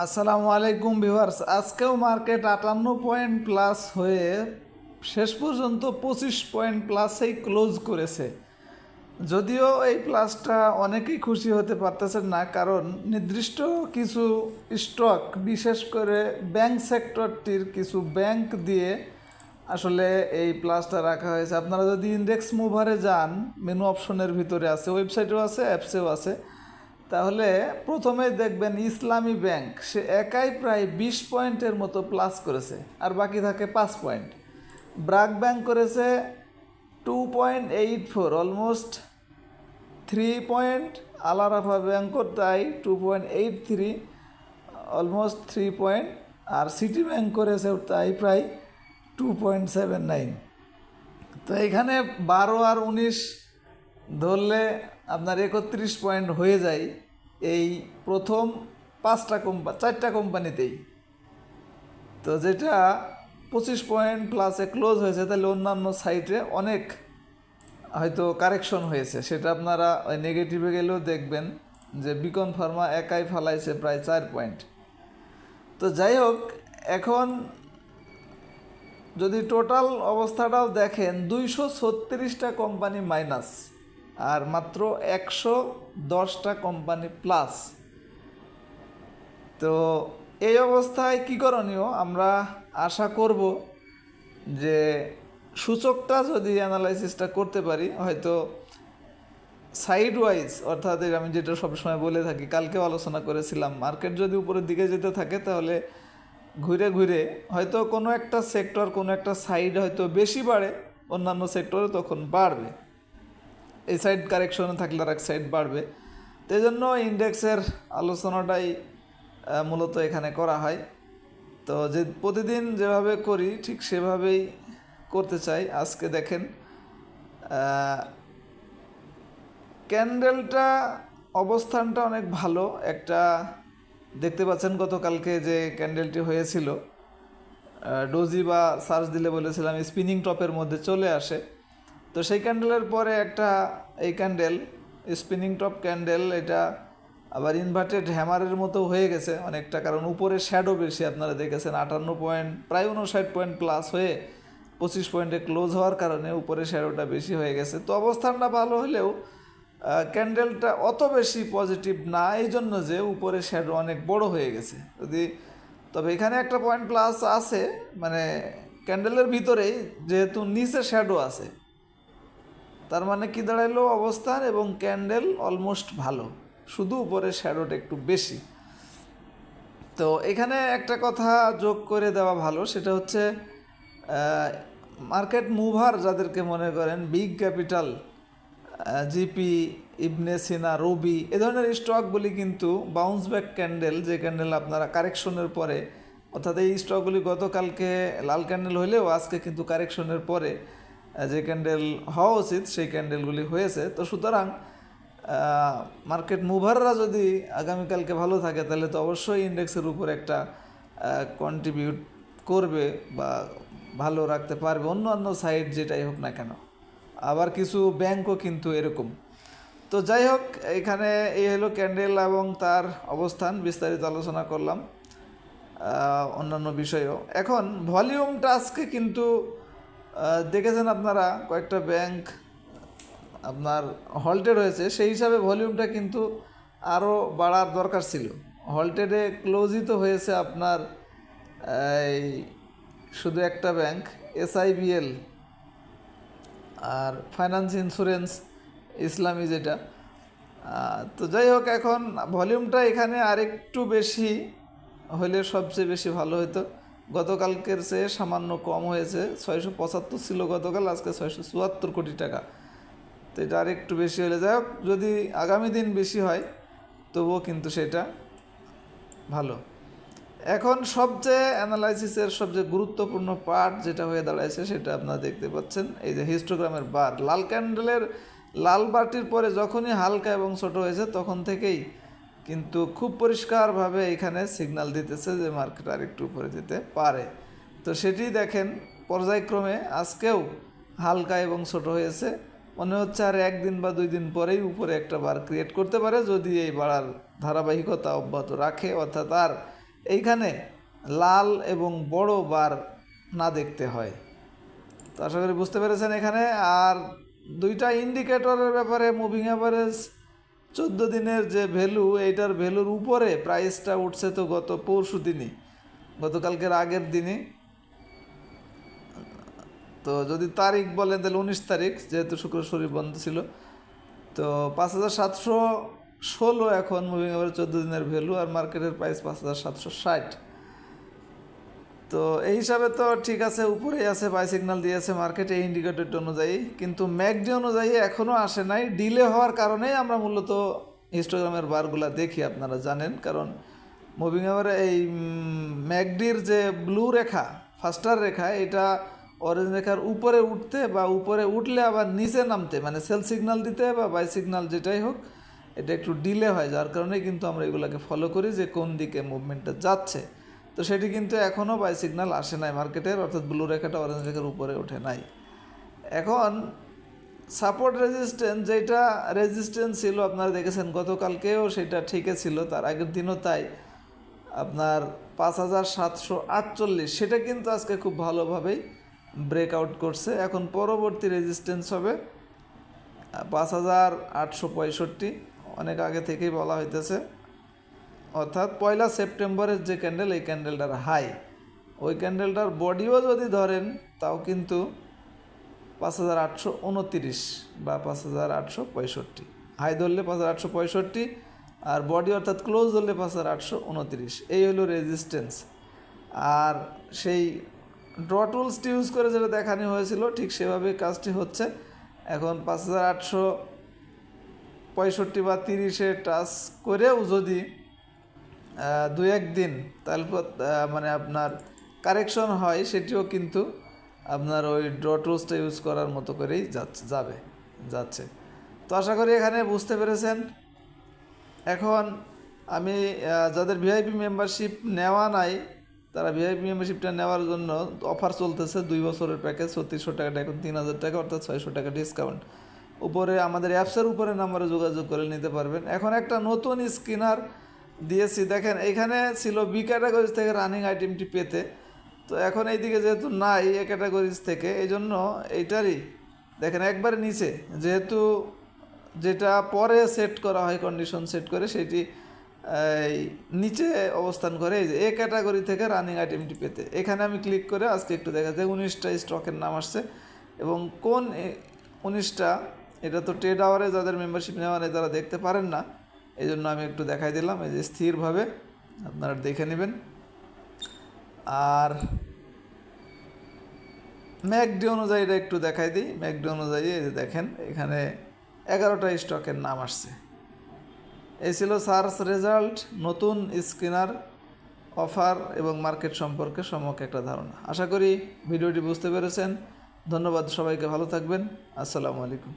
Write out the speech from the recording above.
আসসালামু আলাইকুম ভিভার্স আজকেও মার্কেট আটান্ন পয়েন্ট প্লাস হয়ে শেষ পর্যন্ত পঁচিশ পয়েন্ট প্লাসেই ক্লোজ করেছে। যদিও এই প্লাসটা অনেকেই খুশি হতে পারতেছেন না, কারণ নির্দিষ্ট কিছু স্টক, বিশেষ করে ব্যাংক সেক্টরটির কিছু ব্যাংক দিয়ে আসলে এই প্লাসটা রাখা হয়েছে। আপনারা যদি ইন্ডেক্স মুভারে যান, মেনু অপশনের ভিতরে আছে, ওয়েবসাইটেও আছে, অ্যাপসেও আছে। তাহলে প্রথমে দেখবেন ইসলামী ব্যাংক, সে একাই প্রায় বিশ পয়েন্টের মতো প্লাস করেছে, আর বাকি থাকে পাঁচ পয়েন্ট। ব্রাক ব্যাংক করেছে two point eight four almost three point Al Arafah ব্যাংকও তাই two point eight three almost three point আর সিটি ব্যাংক করেছে তাই প্রায় টু পয়েন্ট সেভেন নাইন তো এখানে বারো আর উনিশ ধরলে আপনার একত্রিশ পয়েন্ট হয়ে যায়। এই প্রথম পাঁচটা কোম্পানি চারটা কোম্পানিতেই। তো যেটা পঁচিশ পয়েন্ট প্লাসে ক্লোজ হয়েছে, তাহলে অন্যান্য সাইটে অনেক হয়তো কারেকশন হয়েছে। সেটা আপনারা ওই নেগেটিভে গেলেও দেখবেন যে বিকন ফার্মা একাই ফালাইছে প্রায় চার পয়েন্ট তো যাই হোক, এখন যদি টোটাল অবস্থাটাও দেখেন, দুইশো ছত্রিশটা কোম্পানি মাইনাস আর মাত্র একশো দশটা কোম্পানি প্লাস তো এই অবস্থায় কী করণীয়? আমরা আশা করব যে সূচকটা যদি অ্যানালাইসিসটা করতে পারি, হয়তো সাইড ওয়াইজ অর্থাৎ আমি যেটা সবসময় বলে থাকি, কালকেও আলোচনা করেছিলাম মার্কেট যদি উপরের দিকে যেতে থাকে তাহলে ঘুরে ঘুরে হয়তো কোনো একটা সেক্টর কোনো একটা সাইড হয়তো বেশি বাড়ে, অন্যান্য সেক্টরে তখন বাড়বে। এই সাইড কারেকশনে থাকলে আর এক সাইড বাড়বে। তো এই জন্য ইন্ডেক্সের আলোচনাটাই মূলত এখানে করা হয়। তো যে প্রতিদিন যেভাবে করি, ঠিক সেভাবেই করতে চাই। আজকে দেখেন ক্যান্ডেলটা অবস্থানটা অনেক ভালো। একটা, দেখতে পাচ্ছেন গতকালকে যে ক্যান্ডেলটি হয়েছিল। ডোজি বা সার্চ দিলে বলেছিলাম স্পিনিং টপের মধ্যে চলে আসে। তো সেই ক্যান্ডেলের পরে একটা এই ক্যান্ডেল স্পিনিং টপ ক্যান্ডেল এটা আবার ইনভার্টেড হ্যামারের মতো হয়ে গেছে অনেকটা, কারণ উপরে শ্যাডো বেশি, আপনারা দেখেছেন আটান্ন পয়েন্ট প্রায় উনষাট পয়েন্ট প্লাস হয়ে পঁচিশ পয়েন্টে ক্লোজ হওয়ার কারণে উপরে শ্যাডোটা বেশি হয়ে গেছে। তো অবস্থানটা ভালো হলেও ক্যান্ডেলটা অত বেশি পজিটিভ না এই জন্য যে উপরে শ্যাডো অনেক বড় হয়ে গেছে। যদি, তবে এখানে একটা পয়েন্ট প্লাস আছে মানে ক্যান্ডেলের ভিতরেই যেহেতু নিচে শ্যাডো আছে তার মানে কি দাঁড়াইলো? অবস্থান এবং ক্যান্ডেল অলমোস্ট ভালো। শুধু উপরে শ্যাডোটা একটু বেশি। তো এখানে একটা কথা যোগ করে দেওয়া ভালো, সেটা হচ্ছে মার্কেট মুভার যাদেরকে মনে করেন big capital GP Ibn Sina Robi এ ধরনের স্টকগুলি কিন্তু বাউন্স ব্যাক ক্যান্ডেল যে ক্যান্ডেল আপনারা কারেকশনের পরে, অর্থাৎ এই স্টকগুলি গতকালকে লাল ক্যান্ডেল হলেও আজকে কিন্তু কারেকশনের পরে যে ক্যান্ডেল হওয়া উচিত, সেই ক্যান্ডেলগুলি হয়েছে। তো সুতরাং মার্কেট মুভাররা যদি আগামীকালকে ভালো থাকে, তাহলে তো অবশ্যই ইন্ডেক্সের উপর একটা কন্ট্রিবিউট করবে বা ভালো রাখতে পারবে। অন্য অন্য সাইড যেটাই হোক না কেন। আবার কিছু ব্যাংকও কিন্তু এরকম। তো যাই হোক, এখানে এই হলো ক্যান্ডেল এবং তার অবস্থান, বিস্তারিত আলোচনা করলাম অন্যান্য বিষয়েও। এখন ভলিউমটা আজকে কিন্তু দেখেছেন আপনারা কয়েকটা ব্যাংক আপনার হল্টেড হয়েছে সেই হিসাবে ভলিউমটা কিন্তু আরও বাড়ার দরকার ছিল। হল্টেডে ক্লোজই তো হয়েছে আপনার, এই শুধু একটা ব্যাংক এসআইবিএল আর ফাইন্যান্স ইন্স্যুরেন্স ইসলামী যেটা। তো যাই হোক, এখন ভলিউমটা এখানে আরেকটু বেশি হলে সবচেয়ে বেশি ভালো হতো। গতকালকের চেয়ে সামান্য কম হয়েছে। ছয়শো পঁচাত্তর ছিল গতকাল, আজকে ছয়শো চুয়াত্তর কোটি টাকা। তো এটা আরেকটু বেশি হলে যাই হোক, যদি আগামী দিন বেশি হয়, তবুও কিন্তু সেটা ভালো। এখন সবচেয়ে অ্যানালাইসিসের সবচেয়ে গুরুত্বপূর্ণ পার্ট যেটা হয়ে দাঁড়াইছে, সেটা আপনারা দেখতে পাচ্ছেন। এই যে হিস্টোগ্রামের বার লাল ক্যান্ডেলের লাল বারটির পরে যখনই হালকা এবং ছোট হয়েছে, তখন থেকেই কিন্তু খুব পরিষ্কারভাবে এখানে সিগন্যাল দিতেছে যে মার্কেট আর একটু উপরে যেতে পারে। তো সেটি দেখেন, পর্যায়ক্রমে আজকেও হালকা এবং ছোট হয়েছে। মনে হচ্ছে আর একদিন বা দুই দিন পরেই উপরে একটা বার ক্রিয়েট করতে পারে, যদি এই বাড়ার ধারাবাহিকতা অব্যাহত রাখে। অর্থাৎ আর এইখানে লাল এবং বড় বার না দেখতে হয়। তো আশা করি বুঝতে পেরেছেন এখানে। আর দুইটা ইন্ডিকেটরের ব্যাপারে মুভিং অ্যাভারেজ চোদ্দ দিনের যে ভ্যালু, এইটার ভ্যালুর উপরে প্রাইসটা উঠছে তো গত পরশু দিনই। গতকালকের আগের দিনই। তো যদি তারিখ বলেন তাহলে উনিশ তারিখ, যেহেতু শুক্র শরীর বন্ধ ছিল। তো পাঁচ হাজার সাতশো ষোলো এখন মুভিং এভারে চোদ্দ দিনের ভ্যালু আর মার্কেটের প্রাইস পাঁচ হাজার সাতশো ষাট। তো এই হিসাবে তো ঠিক আছে, উপরেই আছে বাই সিগন্যাল দিয়েছে মার্কেটে ইন্ডিকেটরটি অনুযায়ী। কিন্তু ম্যাকডি অনুযায়ী এখনও আসে নাই। ডিলে হওয়ার কারণেই আমরা মূলত হিস্টোগ্রামের বারগুলা দেখি, আপনারা জানেন। কারণ মুভিং এভারে এই ম্যাকডির যে ব্লু রেখা ফাস্টার রেখা, এটা অরেঞ্জ রেখার উপরে উঠতে বা উপরে উঠলে আবার নিচে নামতে মানে সেল সিগন্যাল দিতে বা বাই সিগন্যাল যেটাই হোক, এটা একটু ডিলে হয়। যার কারণে কিন্তু আমরা এগুলোকে ফলো করি যে কোন দিকে মুভমেন্টটা যাচ্ছে। তো সেটি কিন্তু এখনও বাই সিগন্যাল আসে নাই মার্কেটের অর্থাৎ ব্লু রেখাটা অরেঞ্জ রেখার উপরে ওঠে নাই। এখন সাপোর্ট রেজিস্ট্যান্স যেটা রেজিস্ট্যান্স ছিল, আপনারা দেখেছেন গতকালকেও সেটা ঠিকই ছিল, তার আগের দিনও তাই। আপনার পাঁচ হাজার সাতশো আটচল্লিশ, সেটা কিন্তু আজকে খুব ভালোভাবেই ব্রেকআউট করছে। এখন পরবর্তী রেজিস্ট্যান্স হবে পাঁচ হাজার আটশো পঁয়ষট্টি, অনেক আগে থেকেই বলা হইতেছে। অর্থাৎ পয়লা সেপ্টেম্বরের যে ক্যান্ডেল এই ক্যান্ডেলটার হাই ওই ক্যান্ডেলটার বডিও যদি ধরেন, তাও কিন্তু পাঁচ হাজার আটশো উনতিরিশ বা পাঁচ হাজার আটশো পঁয়ষট্টি। হাই ধরলে পাঁচ হাজার আটশো পঁয়ষট্টি আর বডি অর্থাৎ ক্লোজ ধরলে পাঁচ হাজার আটশো উনতিরিশ। এই হলো রেজিস্ট্যান্স আর সেই ড্র টুলসটি ইউজ করে যেটা দেখানো হয়েছিল, ঠিক সেভাবে কাজটি হচ্ছে। এখন পাঁচ হাজার আটশো পঁয়ষট্টি বা তিরিশে টাচ করেও যদি দু এক দিন তারপর মানে আপনার কারেকশন হয়, সেটিও কিন্তু আপনার ওই ড্র টুলসটা ইউজ করার মতো করেই যাচ্ছে, যাবে, যাচ্ছে। তো আশা করি এখানে বুঝতে পেরেছেন। এখন আমি যাদের ভিআইপি মেম্বারশিপ নেওয়া নাই, তারা ভিআইপি মেম্বারশিপটা নেওয়ার জন্য অফার চলতেছে, দুই বছরের প্যাকেজ ছত্রিশশো টাকাটা এখন তিন হাজার টাকা, অর্থাৎ ছয়শো টাকা ডিসকাউন্ট উপরে আমাদের অ্যাপসের উপরে নাম্বারে যোগাযোগ করে নিতে পারবেন। এখন একটা নতুন স্কিনার দিয়েছি। দেখেন, এখানে ছিল বি ক্যাটাগরিজ থেকে রানিং আইটেমটি পেতে। তো এখন এইদিকে যেহেতু নাই এ ক্যাটাগরিজ থেকে এই জন্য এইটারই, দেখেন একবারে নিচে, যেহেতু যেটা পরে সেট করা হয় কন্ডিশন সেট করে সেটি, এই নিচে অবস্থান করে, এই যে এ ক্যাটাগরি থেকে রানিং আইটেমটি পেতে। এখানে আমি ক্লিক করে আজকে একটু দেখা যায় উনিশটা স্টকের নাম আসছে। এবং কোন উনিশটা, এটা তো টেড আওয়ারে যাদের মেম্বারশিপ নেওয়া নেই তারা দেখতে পারেন না। এই জন্য আমি একটু দেখাই দিলাম, এই যে স্থিরভাবে আপনারা দেখে নেবেন। আর ম্যাকডি অনুযায়ী এটা একটু দেখাই দিই। ম্যাকডি অনুযায়ী এই যে দেখেন, এখানে এগারোটা স্টকের নাম আসছে। এই ছিল সার্চ রেজাল্ট, নতুন স্ক্রিনার, অফার এবং মার্কেট সম্পর্কে সম্যক একটা ধারণা। আশা করি ভিডিওটি বুঝতে পেরেছেন। ধন্যবাদ সবাইকে, ভালো থাকবেন। আসসালামু আলাইকুম।